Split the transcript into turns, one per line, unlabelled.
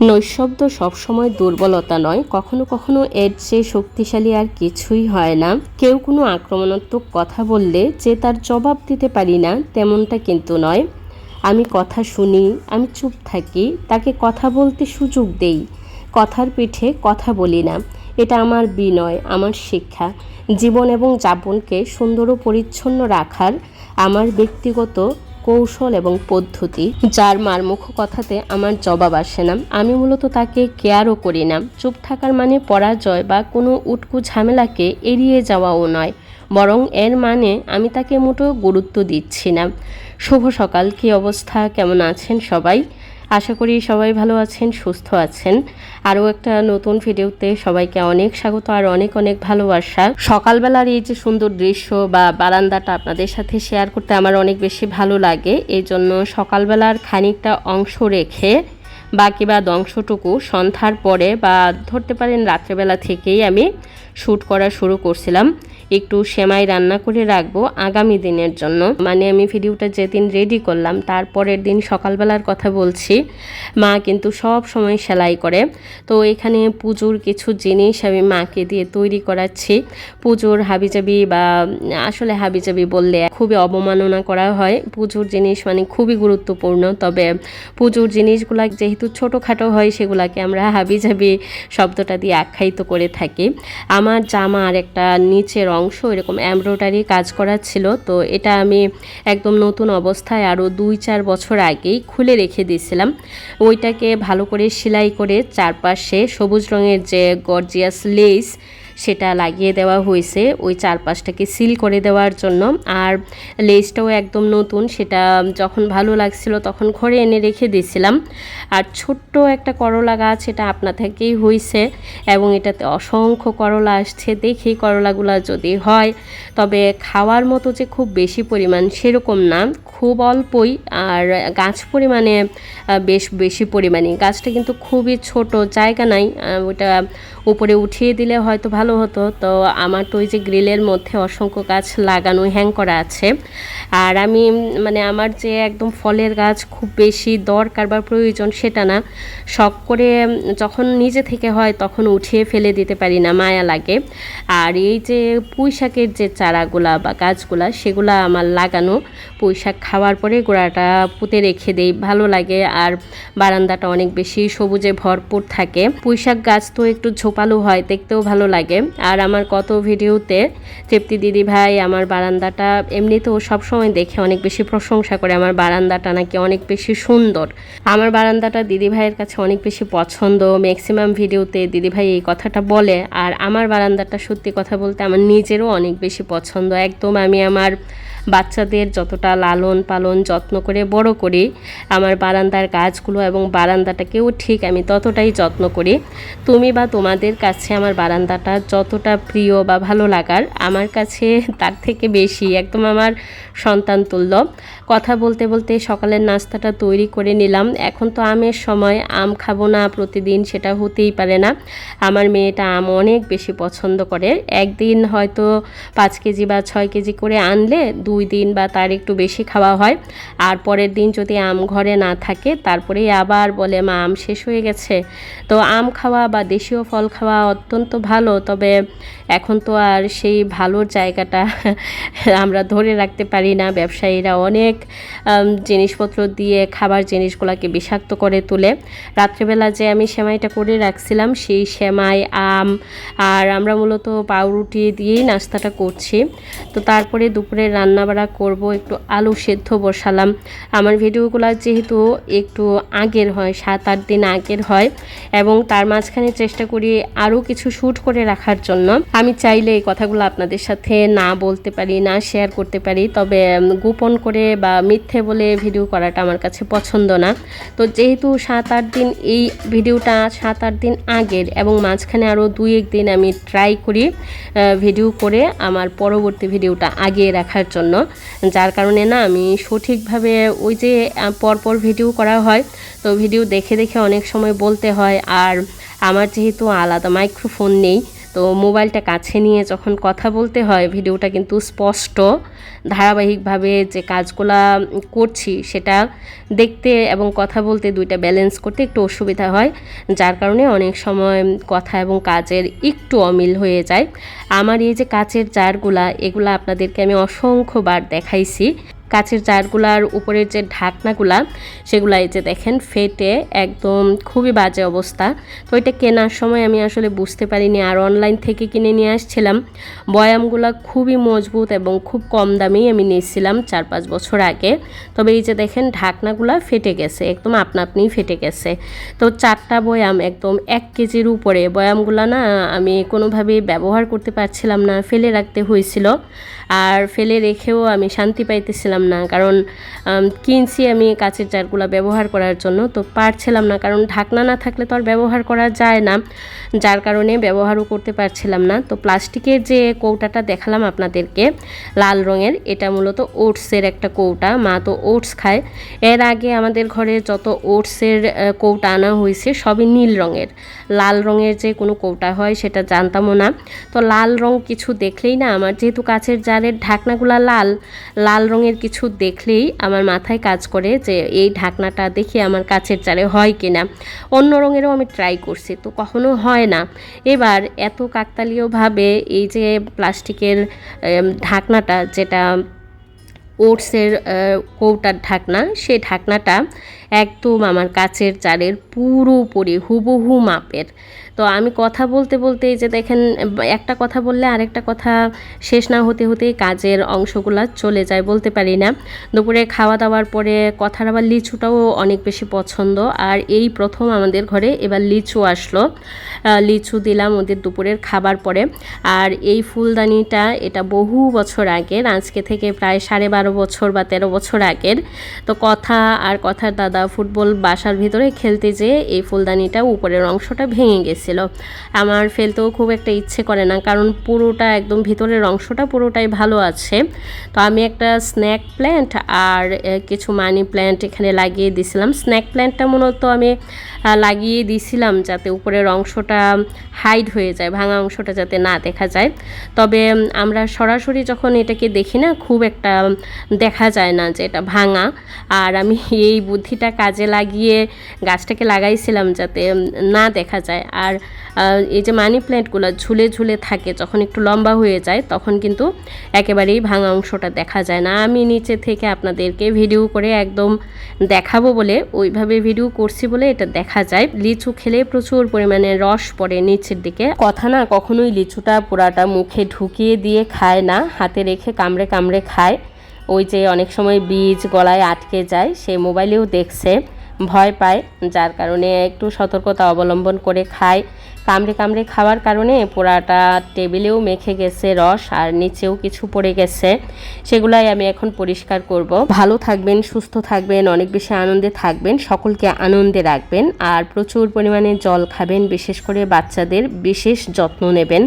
নৈশব্দ সবসময় দুর্বলতা নয়, কখনো কখনো এর চেয়ে শক্তিশালী আর কিছুই হয় না। কেউ কোনো আক্রমণাত্মক কথা বললে যে তার জবাব দিতে পারি না, তেমনটা কিন্তু নয়। আমি কথা শুনি, আমি চুপ থাকি, তাকে কথা বলতে সুযোগ দেই। কথার পিঠে কথা বলি না। এটা আমার বিনয়, আমার শিক্ষা। জীবন এবং যাপনকে সুন্দর ও পরিচ্ছন্ন রাখার আমার ব্যক্তিগত কৌশল এবং পদ্ধতি, যার মার মারমুখ কথাতে আমার জবাব আসে না। আমি মূলত তাকে কেয়ারও করি না। চুপ থাকার মানে পরাজয় বা কোনো উটকু ঝামেলাকে এড়িয়ে যাওয়াও নয়, বরং এর মানে আমি তাকে মোটেও গুরুত্ব দিচ্ছি না। শুভ সকাল, কী অবস্থা? কেমন আছেন সবাই? আশা করি সবাই ভালো আছেন, সুস্থ আছেন। আরও একটা নতুন ভিডিওতে সবাইকে অনেক স্বাগত আর অনেক অনেক ভালোবাসা। সকালবেলার এই যে সুন্দর দৃশ্য বা বারান্দাটা আপনাদের সাথে শেয়ার করতে আমার অনেক বেশি ভালো লাগে। এই জন্য সকালবেলার খানিকটা অংশ রেখে বাকি বা অংশটুকু সন্ধ্যার পরে বা ধরতে পারেন রাত্রেবেলা থেকেই আমি শ্যুট করা শুরু করছিলাম। একটু সেমাই রান্না করে রাখব আগামী দিনের জন্য। মানে আমি ভিডিওটা যেদিন রেডি করলাম তারপরের দিন সকালবেলার কথা বলছি। মা কিন্তু সব সময় সেলাই করে। তো এখানে পুজোর কিছু জিনিস আমি মাকে দিয়ে তৈরি করাচ্ছি। পুজোর হাবিজাবি বা আসলে হাবিজাবি বললে খুবই অবমাননা করা হয়। পুজোর জিনিস মানে খুবই গুরুত্বপূর্ণ। তবে পুজোর জিনিসগুলা যেহেতু ছোটোখাটো হয়, সেগুলাকে আমরা হাবিজাবি শব্দটা দিয়ে আখ্যায়িত করে থাকি। আমার জামা আর একটা নিচের অংশ, এরকম এমব্রয়ডারি কাজ করা ছিল। তো এটা আমি একদম নতুন অবস্থায় আরও দুই চার বছর আগেই খুলে রেখে দিয়েছিলাম। ওইটাকে ভালো করে সেলাই করে চারপাশে সবুজ রঙের যে গর্জিয়াস লেস সেটা লাগিয়ে দেওয়া হয়েছে ওই চারপাশটাকে সিল করে দেওয়ার জন্য। আর লেসটাও একদম নতুন, সেটা যখন ভালো লাগছিল তখন ঘরে এনে রেখে দিয়েছিলাম। আর ছোট্ট একটা করলা গাছ, এটা আপনা থেকেই হয়েছে এবং এটাতে অসংখ্য করলা আসছে। দেখি করলাগুলো যদি হয়, তবে খাওয়ার মতো যে খুব বেশি পরিমাণ সেরকম না, খুব অল্পই। আর গাছ পরিমাণে বেশ বেশি পরিমাণে। গাছটা কিন্তু খুবই ছোট, জায়গা নাই ওটা উপরে উঠিয়ে দিলে হয়তো ভালো হতো। তো আমার তো ওই যে গ্রিলের মধ্যে অসংখ্য গাছ লাগানো হ্যাং করা আছে। আর আমি মানে আমার যে একদম ফলের গাছ খুব বেশি দরকার বা প্রয়োজন সেটা না, শখ করে যখন নিজে থেকে হয় তখন উঠিয়ে ফেলে দিতে পারি না, মায়া লাগে। আর এই যে পুঁই শাকের যে চারাগুলা বা গাছগুলা, সেগুলা আমার লাগানো পুঁই শাক খাওয়ার পরে গোড়াটা পুঁতে রেখে দেই, ভালো লাগে। আর বারান্দাটা অনেক বেশি সবুজে ভরপুর থাকে। পুঁইশাক গাছ তো একটু ঝোপালো হয়, দেখতেও ভালো লাগে। আর আমার কত ভিডিওতে তৃপ্তি দিদি ভাই, আমার বারান্দাটা এমনিতেও সবসময় দেখে অনেক বেশি প্রশংসা করে। আমার বারান্দাটা নাকি অনেক বেশি সুন্দর। আমার বারান্দাটা দিদি ভাইয়ের কাছে অনেক বেশি পছন্দ। ম্যাক্সিমাম ভিডিওতে দিদি ভাই এই কথাটা বলে। আর আমার বারান্দাটা সত্যি কথা বলতে আমার নিজেরও অনেক বেশি পছন্দ। একদম আমি আমার বাচ্চাদের যতটা লালন পালন যত্ন করে, বড় করি, আমার বারান্দার গাছগুলো এবং বারান্দাটাকেও ঠিক আমি ততটাই যত্ন করি। তুমি বা তোমাদের কাছে আমার বারান্দাটা যতটা প্রিয় বা ভালো লাগার, আমার কাছে তার থেকে বেশি একদম আমার সন্তান তুল্য। কথা বলতে বলতে সকালের নাস্তাটা তৈরি করে নিলাম। এখন তো আমের সময়, আম খাব না প্রতিদিন সেটা হতেই পারে না। আমার মেয়েটা আম অনেক বেশি পছন্দ করে। একদিন হয়তো পাঁচ কেজি বা ছয় কেজি করে আনলে দুই দিন বা তার একটু বেশি খাওয়া হয়। আর পরের দিন যদি আম ঘরে না থাকে তারপরে আবার বলে, মা, আম শেষ হয়ে গেছে। তো আম খাওয়া বা দেশীয় ফল খাওয়া অত্যন্ত ভালো, তবে এখন তো আর সেই ভালোর জায়গাটা আমরা ধরে রাখতে পারি না। ব্যবসায়ীরা অনেক জিনিসপত্র দিয়ে খাবার জিনিসগুলোকে বিষাক্ত করে তোলে। রাত্রেবেলা যে আমি সেমাইটা করে রাখছিলাম, সেই সেমাই, আম, আর আমরা মূলত পাউরুটি দিয়েই নাস্তাটা করছি। তো তারপরে দুপুরে রান্নাবাড়া করব, একটু আলু সেদ্ধ বসালাম। আমার ভিডিওগুলো যেহেতু একটু আগের হয়, সাত আট দিন আগের হয়, এবং তার মাঝখানে চেষ্টা করি আরও কিছু শ্যুট করে রাখার জন্য। আমি চাইলে এই কথাগুলো আপনাদের সাথে না বলতে পারি, না শেয়ার করতে পারি, তবে গোপন করে বা মিথ্যে বলে ভিডিও করাটা আমার কাছে পছন্দ না। তো যেহেতু সাত আট দিন এই ভিডিওটা সাত আট দিন আগের, এবং মাঝখানে আরও দুই এক দিন আমি ট্রাই করি ভিডিও করে আমার পরবর্তী ভিডিওটা আগিয়ে রাখার জন্য। যার কারণে না আমি সঠিকভাবে ওই যে পরপর ভিডিও করা হয়, তো ভিডিও দেখে দেখে অনেক সময় বলতে হয়। আর আমার যেহেতু আলাদা মাইক্রোফোন নেই তো মোবাইলটা কাছে নিয়ে যখন কথা বলতে হয়, ভিডিওটা কিন্তু স্পষ্ট, ধারাবাহিকভাবে যে কাজগুলা করছি সেটা দেখতে এবং কথা বলতে দুইটা ব্যালেন্স করতে একটু অসুবিধা হয়। যার কারণে অনেক সময় কথা এবং কাজের একটু অমিল হয়ে যায়। আমার এই যে কাচের জারগুলা, এগুলা আপনাদেরকে আমি অসংখ্যবার দেখাইছি। কাচের জারগুলার উপরের যে ঢাকনাগুলা, সেগুলা এই যে দেখেন ফেটে একদম খুবই বাজে অবস্থা। তো এটা কেনার সময় আমি আসলে বুঝতে পারিনি, আর অনলাইন থেকে কিনে নিয়ে আসছিলাম। বয়ামগুলা খুবই মজবুত এবং খুব কম দামেই আমি নিয়েছিলাম চার পাঁচ বছর আগে। তবে এই যে দেখেন ঢাকনাগুলা ফেটে গেছে, একদম আপনা আপনিই ফেটে গেছে। তো চারটা বয়াম একদম এক কেজির উপরে, বয়ামগুলা না আমি কোনোভাবেই ব্যবহার করতে পারছিলাম না, ফেলে রাখতে হয়েছিল। আর ফেলে রেখেও আমি শান্তি পাইতেছিলাম না। কারণ কিনছি আমি কাচের জারগুলো ব্যবহার করার জন্য, তো পারছিলাম না। কারণ, ঢাকনা না থাকলে তো আর ব্যবহার করা যায় না। যার কারণে ব্যবহারও করতে পারছিলাম না। তো প্লাস্টিকের যে কৌটাটা দেখালাম আপনাদেরকে, লাল রঙের, এটা মূলত ওটসের একটা কৌটা। মা তো ওটস খায়। এর আগে আমাদের ঘরে যত ওটসের কৌটা আনা হয়েছে সবই নীল রঙের। লাল রঙের যে কোনো কৌটা হয়, সেটা জানতামও না। তো লাল রং কিছু দেখলেই না, আমার যেহেতু কাচের জারের ঢাকনাগুলা লাল লাল রঙের কিছু দেখলেই আমার মাথায় কাজ করে যে এই ঢাকনাটা দেখি আমার কাছের চারে হয় কি না অন্য রঙেরও আমি ট্রাই করছি, তো কখনো হয় না। এবার এত কাকতালীয়ভাবে এই যে প্লাস্টিকের ঢাকনাটা যেটা ওটসের কৌটার ঢাকনা, সে ঢাকনাটা একদম আমার কাছের জারের পুরোপুরি হুবহু মাপের। তো আমি কথা বলতে বলতে এই যে দেখেন, একটা কথা বললে আরেকটা কথা শেষ না হতে হতেই কাজের অংশগুলো চলে যায়, বলতে পারি না। দুপুরে খাওয়া দাওয়ার পরে কথার আবার লিচুটাও অনেক বেশি পছন্দ। আর এই প্রথম আমাদের ঘরে এবার লিচু আসলো। লিচু দিলাম ওদের দুপুরের খাবার পরে। আর এই ফুলদানিটা এটা বহু বছর আগের আজকে থেকে প্রায় সাড়ে বারো বছর বা তেরো বছর আগের। তো কথা আর কথার দাদা ফুটবল বাসার ভিতরে খেলতে যেয়ে এই ফুলদানিটা উপরের অংশটা ভেঙে গেছিল। আমার ফেলতেও খুব একটা ইচ্ছে করে না, কারণ পুরোটা একদম ভিতরের অংশটা পুরোটাই ভালো আছে। তো আমি একটা স্ন্যাক প্ল্যান্ট আর কিছু মানি প্ল্যান্ট এখানে লাগিয়ে দিয়েছিলাম স্ন্যাক প্ল্যান্টটা মূলত আমি লাগিয়ে দিয়েছিলাম যাতে উপরের অংশটা হাইড হয়ে যায়, ভাঙা অংশটা যাতে না দেখা যায়। তবে আমরা সরাসরি যখন এটাকে দেখি না, খুব একটা দেখা যায় না যে এটা ভাঙা। আর আমি এই বুদ্ধিটা কাজে লাগিয়ে গাছটাকে লাগাইছিলাম যাতে না দেখা যায়। আর এই যে মানি প্ল্যান্টগুলো ঝুলে ঝুলে থাকে, যখন একটু লম্বা হয়ে যায়, তখন কিন্তু একেবারেই ভাঙা অংশটা দেখা যায় না। আমি নিচে থেকে আপনাদেরকে ভিডিও করে একদম দেখাবো বলে, ওইভাবে ভিডিও করছি বলে এটা দেখা যায়। লিচু খেলে প্রচুর পরিমাণে রস পড়ে নিচের দিকে। কথা না কখনোই লিচুটা পুরাটা মুখে ঢুকিয়ে দিয়ে খায় না, হাতে রেখে কামড়ে কামড়ে খায়। ওই যে অনেক সময় বীজ গলায় আটকে যায়, সে মোবাইলেও দেখছে, ভয় পায়, যার কারণে একটু সতর্কতা অবলম্বন করে খায়। কামড়ে কামড়ে খাওয়ার কারণে পোড়াটা টেবিলেও মেখে গেছে রস আর নিচেও কিছু পড়ে গেছে। সেগুলাই আমি এখন পরিষ্কার করব। ভালো থাকবেন, সুস্থ থাকবেন, অনেক বেশি আনন্দে থাকবেন, সকলকে আনন্দে রাখবেন আর প্রচুর পরিমাণে জল খাবেন, বিশেষ করে বাচ্চাদের বিশেষ যত্ন নেবেন।